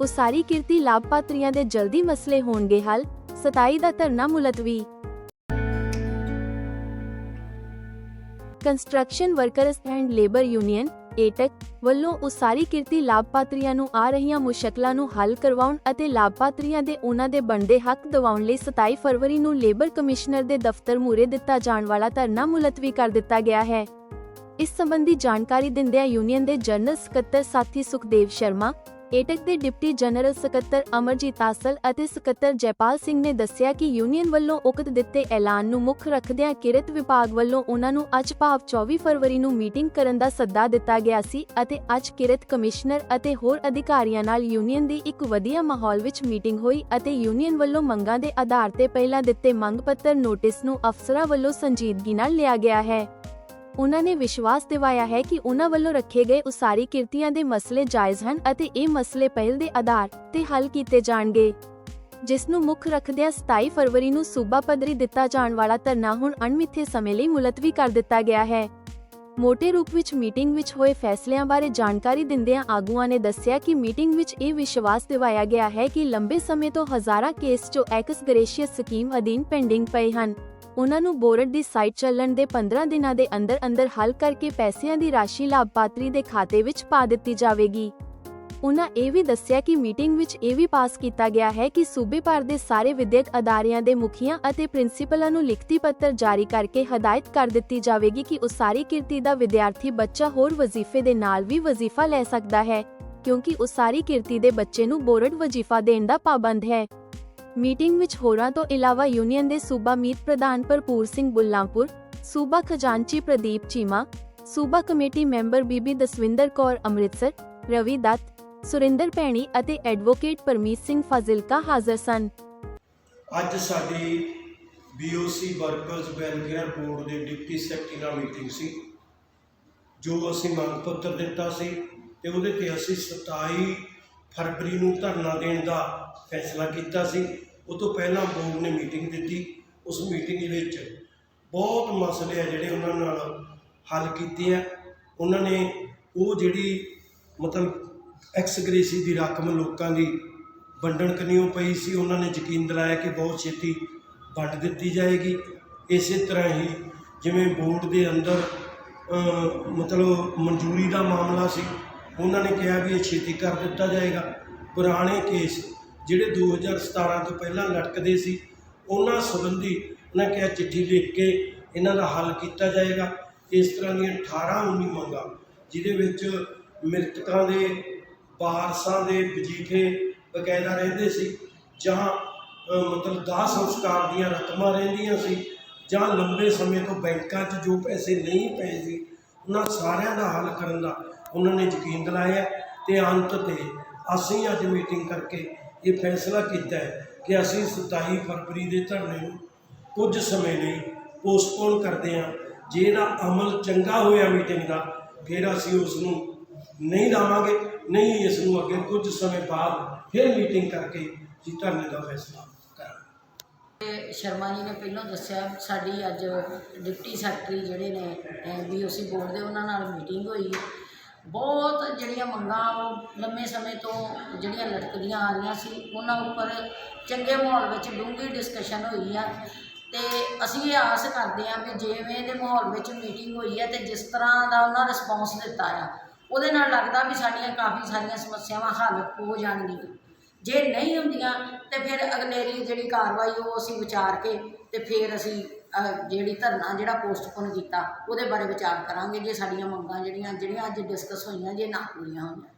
ਉਸਾਰੀ ਕਿਰਤੀ ਲਾਭਪਾਤਰੀਆਂ ਦੇ ਜਲਦੀ ਮਸਲੇ ਹੋਣਗੇ ਹੱਲ 27 ਦਾ ਧਰਨਾ ਮੁਲਤਵੀ। Construction workers and labour union AITUC ਵੱਲੋਂ ਉਸਾਰੀ ਕਿਰਤੀ ਲਾਭਪਾਤਰੀਆਂ ਨੂੰ ਆ ਰਹੀਆਂ ਮੁਸ਼ਕਲਾਂ ਨੂੰ ਹੱਲ ਕਰਵਾਉਣ ਅਤੇ ਲਾਭਪਾਤਰੀਆਂ ਦੇ ਉਹਨਾਂ ਦੇ ਬਣਦੇ ਹੱਕ ਦਿਵਾਉਣ ਲਈ 27 ਫਰਵਰੀ ਨੂੰ ਲੇਬਰ ਕਮਿਸ਼ਨਰ ਦੇ ਦਫ਼ਤਰ ਮੂਹਰੇ ਦਿੱਤਾ ਜਾਣ ਵਾਲਾ ਧਰਨਾ ਮੁਲਤਵੀ ਕਰ ਦਿੱਤਾ ਗਿਆ ਹੈ। ਇਸ ਸੰਬੰਧੀ ਜਾਣਕਾਰੀ ਦਿੰਦਿਆਂ ਯੂਨੀਅਨ ਦੇ ਜਨਰਲ ਸਕੱਤਰ ਸਾਥੀ ਸੁਖਦੇਵ ਸ਼ਰਮਾ ਏਟਕ ਦੇ ਡਿਪਟੀ ਜਨਰਲ ਸਕੱਤਰ ਅਮਰਜੀਤ ਆਸਲ ਅਤੇ ਸਕੱਤਰ ਜੈਪਾਲ ਸਿੰਘ ਨੇ ਦੱਸਿਆ ਕਿ ਯੂਨੀਅਨ ਵੱਲੋਂ ਉਕਤ ਦਿੱਤੇ ਐਲਾਨ ਨੂੰ ਮੁੱਖ ਰੱਖਦਿਆਂ ਕਿਰਤ ਵਿਭਾਗ ਵੱਲੋਂ ਉਹਨਾਂ ਨੂੰ ਅੱਜ ਭਾਵ 24 ਫਰਵਰੀ ਨੂੰ ਮੀਟਿੰਗ ਕਰਨ ਦਾ ਸੱਦਾ ਦਿੱਤਾ ਗਿਆ ਸੀ ਅਤੇ ਅੱਜ ਕਿਰਤ ਕਮਿਸ਼ਨਰ ਅਤੇ ਹੋਰ ਅਧਿਕਾਰੀਆਂ ਨਾਲ ਯੂਨੀਅਨ ਦੀ ਇੱਕ ਵਧੀਆ ਮਾਹੌਲ ਵਿੱਚ ਮੀਟਿੰਗ ਹੋਈ ਅਤੇ ਯੂਨੀਅਨ ਵੱਲੋਂ ਮੰਗਾਂ ਦੇ ਆਧਾਰ ਤੇ ਪਹਿਲਾਂ ਦਿੱਤੇ ਮੰਗ ਪੱਤਰ ਨੋਟਿਸ ਨੂੰ ਅਫਸਰਾਂ ਵੱਲੋਂ ਸੰਜੀਦਗੀ ਨਾਲ ਲਿਆ ਗਿਆ ਹੈ। ਉਹਨਾਂ ਨੇ ਵਿਸ਼ਵਾਸ ਦਿਵਾਇਆ ਹੈ ਕਿ ਉਹਨਾਂ ਵੱਲੋਂ ਰੱਖੇ ਗਏ ਉਸਾਰੀ ਕਿਰਤੀਆਂ ਦੇ ਮਸਲੇ ਜਾਇਜ਼ ਹਨ ਅਤੇ ਇਹ ਮਸਲੇ ਪਹਿਲ ਦੇ ਆਧਾਰ ਤੇ ਹੱਲ ਕੀਤੇ ਜਾਣਗੇ। ਜਿਸ ਨੂੰ ਮੁੱਖ ਰੱਖਦਿਆਂ 27 ਫਰਵਰੀ ਨੂੰ ਸੂਬਾ ਪੱਧਰੀ ਦਿੱਤਾ ਜਾਣ ਵਾਲਾ ਧਰਨਾ ਹੁਣ ਅਣਮਿੱਥੇ ਸਮੇਂ ਲਈ ਮੁਲਤਵੀ ਕਰ ਦਿੱਤਾ ਗਿਆ ਹੈ। ਮੋਟੇ ਰੂਪ ਵਿੱਚ ਮੀਟਿੰਗ ਵਿੱਚ ਹੋਏ ਫੈਸਲਿਆਂ ਬਾਰੇ ਜਾਣਕਾਰੀ ਦਿੰਦਿਆਂ ਆਗੂਆਂ ਨੇ ਦੱਸਿਆ ਕਿ ਮੀਟਿੰਗ ਵਿੱਚ ਇਹ ਵਿਸ਼ਵਾਸ ਦਿਵਾਇਆ ਗਿਆ ਹੈ ਕਿ ਲੰਬੇ ਸਮੇਂ ਤੋਂ ਹਜ਼ਾਰਾਂ ਕੇਸ ਜੋ ਐਕਸ ਗ੍ਰੇਸ਼ੀਅਸ ਸਕੀਮ ਅਧੀਨ ਪੈਂਡਿੰਗ ਪਏ ਹਨ। ਉਹਨਾਂ ਨੂੰ ਬੋਰਡ ਦੀ ਸਾਈਟ ਚੱਲਣ ਦੇ 15 ਦਿਨਾਂ ਦੇ ਅੰਦਰ ਅੰਦਰ ਹੱਲ ਕਰਕੇ ਪੈਸਿਆਂ ਦੀ ਰਾਸ਼ੀ ਲਾਭਪਾਤਰੀ ਦੇ ਖਾਤੇ ਵਿੱਚ ਪਾ ਦਿੱਤੀ ਜਾਵੇਗੀ। ਉਹਨਾਂ ਇਹ ਵੀ ਦੱਸਿਆ ਕਿ ਮੀਟਿੰਗ ਵਿੱਚ ਇਹ ਵੀ ਪਾਸ ਕੀਤਾ ਗਿਆ ਹੈ ਕਿ ਸੂਬੇ ਭਰ ਦੇ ਸਾਰੇ ਵਿਦਿਅਕ ਅਦਾਰਿਆਂ ਦੇ ਮੁਖੀਆਂ ਅਤੇ ਪ੍ਰਿੰਸੀਪਲਾਂ ਨੂੰ ਲਿਖਤੀ ਪੱਤਰ ਜਾਰੀ ਕਰਕੇ ਹਦਾਇਤ ਕਰ ਦਿੱਤੀ ਜਾਵੇਗੀ ਕਿ ਉਸਾਰੀ ਕਿਰਤੀ ਦਾ ਵਿਦਿਆਰਥੀ ਬੱਚਾ ਹੋਰ ਵਜ਼ੀਫੇ ਦੇ ਨਾਲ ਵੀ ਵਜ਼ੀਫਾ ਲੈ ਸਕਦਾ ਹੈ, ਕਿਉਂਕਿ ਉਸਾਰੀ ਕਿਰਤੀ ਦੇ ਬੱਚੇ ਨੂੰ ਬੋਰਡ ਵਜ਼ੀਫਾ ਦੇਣ ਦਾ ਪਾਬੰਦ ਹੈ। ਮੀਟਿੰਗ ਵਿੱਚ ਹੋਰਾਂ ਤੋਂ ਇਲਾਵਾ ਯੂਨੀਅਨ ਦੇ ਸੂਬਾ ਮੀਤ ਪ੍ਰਧਾਨ ਭਰਪੂਰ ਸਿੰਘ ਬੁੱਲਾਂਪੁਰ, ਸੂਬਾ ਖਜ਼ਾਨਚੀ ਪ੍ਰਦੀਪ ਚੀਮਾ, ਸੂਬਾ ਕਮੇਟੀ ਮੈਂਬਰ ਬੀਬੀ ਦਸਵਿੰਦਰ ਕੌਰ ਅੰਮ੍ਰਿਤਸਰ, ਰਵੀ ਦੱਤ, ਸੁਰਿੰਦਰ ਭੈਣੀ ਅਤੇ ਐਡਵੋਕੇਟ ਪਰਮੀਤ ਸਿੰਘ ਫਾਜ਼ਿਲਕਾ ਹਾਜ਼ਰ ਸਨ। ਅੱਜ ਸਾਡੀ BOC ਵਰਕਰਸ ਵੈਲਫੇਅਰ ਬੋਰਡ ਦੇ ਡਿਪਟੀ ਸੈਕਟਰੀ ਨਾਲ ਮੀਟਿੰਗ ਸੀ, ਜੋ ਅਸੀਂ ਮੰਗ ਪੱਤਰ ਦਿੱਤਾ ਸੀ ਤੇ ਉਹਦੇ ਤੇ ਅਸੀਂ 27 ਫਰਵਰੀ ਨੂੰ ਧਰਨਾ ਦੇਣ ਦਾ ਫੈਸਲਾ ਕੀਤਾ ਸੀ। ਉਹ ਤੋਂ ਪਹਿਲਾਂ ਬੋਰਡ ਨੇ ਮੀਟਿੰਗ ਦਿੱਤੀ। ਉਸ ਮੀਟਿੰਗ ਵਿੱਚ ਬਹੁਤ ਮਸਲੇ ਆ ਜਿਹੜੇ ਉਹਨਾਂ ਨਾਲ ਹੱਲ ਕੀਤੇ ਆ। ਉਹਨਾਂ ਨੇ ਉਹ ਜਿਹੜੀ ਮਤਲਬ ਐਕਸਗ੍ਰੇਸੀ ਦੀ ਰਕਮ ਲੋਕਾਂ ਦੀ ਵੰਡਣ ਕਨੀਓ ਪਈ ਸੀ, ਉਹਨਾਂ ਨੇ ਯਕੀਨ ਦਿਲਾਇਆ ਕਿ ਬਹੁਤ ਛੇਤੀ ਵੰਡ ਦਿੱਤੀ ਜਾਏਗੀ। ਇਸੇ ਤਰ੍ਹਾਂ ਹੀ ਜਿਵੇਂ ਬੋਰਡ ਦੇ ਅੰਦਰ ਮਤਲਬ ਮਨਜ਼ੂਰੀ ਦਾ ਮਾਮਲਾ ਸੀ, ਉਹਨਾਂ ਨੇ ਕਿਹਾ ਵੀ ਇਹ ਛੇਤੀ ਕਰ ਦਿੱਤਾ ਜਾਏਗਾ। ਪੁਰਾਣੇ ਕੇਸ ਜਿਹੜੇ 2017 ਤੋਂ ਪਹਿਲਾਂ ਲਟਕਦੇ ਸੀ, ਉਹਨਾਂ ਸੰਬੰਧੀ ਉਹਨਾਂ ਕਿਹਾ ਚਿੱਠੀ ਲਿਖ ਕੇ ਇਹਨਾਂ ਦਾ ਹੱਲ ਕੀਤਾ ਜਾਏਗਾ। ਇਸ ਤਰ੍ਹਾਂ ਦੀਆਂ 18 19 ਮੰਗਾਂ, ਜਿਹਦੇ ਵਿੱਚ ਮ੍ਰਿਤਕਾਂ ਦੇ, ਵਾਰਸਾਂ ਦੇ ਵਜੀਫੇ ਬਕਾਇਦਾ ਰਹਿੰਦੇ ਸੀ, ਜਾਂ ਮਤਲਬ ਦਾਹ ਸੰਸਕਾਰ ਦੀਆਂ ਰਕਮਾਂ ਰਹਿੰਦੀਆਂ ਸੀ, ਜਾਂ ਲੰਬੇ ਸਮੇਂ ਤੋਂ ਬੈਂਕਾਂ 'ਚ ਜੋ ਪੈਸੇ ਨਹੀਂ ਪਏ ਸੀ, ਉਹਨਾਂ ਸਾਰਿਆਂ ਦਾ ਹੱਲ ਕਰਨ ਦਾ ਉਹਨਾਂ ਨੇ ਯਕੀਨ ਦਿਲਾਇਆ। ਤੇ ਅੰਤ ਤੇ ਅਸੀਂ ਅੱਜ ਮੀਟਿੰਗ ਕਰਕੇ ਇਹ ਫੈਸਲਾ ਕੀਤਾ ਹੈ ਕਿ ਅਸੀਂ 27 ਫਰਵਰੀ ਦੇ ਧਰਨੇ ਨੂੰ ਕੁਝ ਸਮੇਂ ਲਈ ਪੋਸਟਪੋਨ ਕਰਦੇ ਹਾਂ। ਜੇ ਇਹਦਾ ਅਮਲ ਚੰਗਾ ਹੋਇਆ ਮੀਟਿੰਗ ਦਾ, ਫਿਰ ਅਸੀਂ ਉਸ ਨੂੰ ਨਹੀਂ ਲਾਵਾਂਗੇ, ਨਹੀਂ ਇਸ ਨੂੰ ਅੱਗੇ ਕੁਝ ਸਮੇਂ ਬਾਅਦ ਫਿਰ ਮੀਟਿੰਗ ਕਰਕੇ ਜੀ ਧਰਨੇ ਦਾ ਫੈਸਲਾ ਕਰਾਂਗੇ। ਸ਼ਰਮਾ ਜੀ ਨੇ ਪਹਿਲਾਂ ਦੱਸਿਆ, ਸਾਡੀ ਅੱਜ ਡਿਪਟੀ ਸੈਕਟਰੀ ਜਿਹੜੇ ਨੇ ਬੀਓਸੀ ਬੋਰਡ ਦੇ, ਉਹਨਾਂ ਨਾਲ ਮੀਟਿੰਗ ਹੋਈ। ਬਹੁਤ ਜਿਹੜੀਆਂ ਮੰਗਾਂ ਉਹ ਲੰਮੇ ਸਮੇਂ ਤੋਂ ਜਿਹੜੀਆਂ ਲਟਕਦੀਆਂ ਆ ਰਹੀਆਂ ਸੀ, ਉਹਨਾਂ ਉੱਪਰ ਚੰਗੇ ਮਾਹੌਲ ਵਿੱਚ ਡੂੰਘੀ ਡਿਸਕਸ਼ਨ ਹੋਈ ਆ। ਤੇ ਅਸੀਂ ਇਹ ਆਸ ਕਰਦੇ ਹਾਂ ਵੀ ਜਿਵੇਂ ਦੇ ਮਾਹੌਲ ਵਿੱਚ ਮੀਟਿੰਗ ਹੋਈ ਹੈ ਤੇ ਜਿਸ ਤਰ੍ਹਾਂ ਦਾ ਉਹਨਾਂ ਰਿਸਪੌਂਸ ਦਿੱਤਾ ਆ, ਉਹਦੇ ਨਾਲ ਲੱਗਦਾ ਵੀ ਸਾਡੀਆਂ ਕਾਫੀ ਸਾਰੀਆਂ ਸਮੱਸਿਆਵਾਂ ਹੱਲ ਹੋ ਜਾਣਗੀਆਂ। ਜੇ ਨਹੀਂ ਹੁੰਦੀਆਂ ਤੇ ਫਿਰ ਅਗਲੇਰੀ ਜਿਹੜੀ ਕਾਰਵਾਈ ਉਹ ਅਸੀਂ ਵਿਚਾਰ ਕੇ ਤੇ ਫਿਰ ਅਸੀਂ ਜਿਹੜੀ ਧਰਨਾ ਜਿਹੜਾ ਪੋਸਟਪੋਨ ਕੀਤਾ, ਉਹਦੇ ਬਾਰੇ ਵਿਚਾਰ ਕਰਾਂਗੇ, ਜੇ ਸਾਡੀਆਂ ਮੰਗਾਂ ਜਿਹੜੀਆਂ ਜਿਹੜੀਆਂ ਅੱਜ ਡਿਸਕਸ ਹੋਈਆਂ, ਜੇ ਨਾ ਪੂਰੀਆਂ ਹੋਈਆਂ।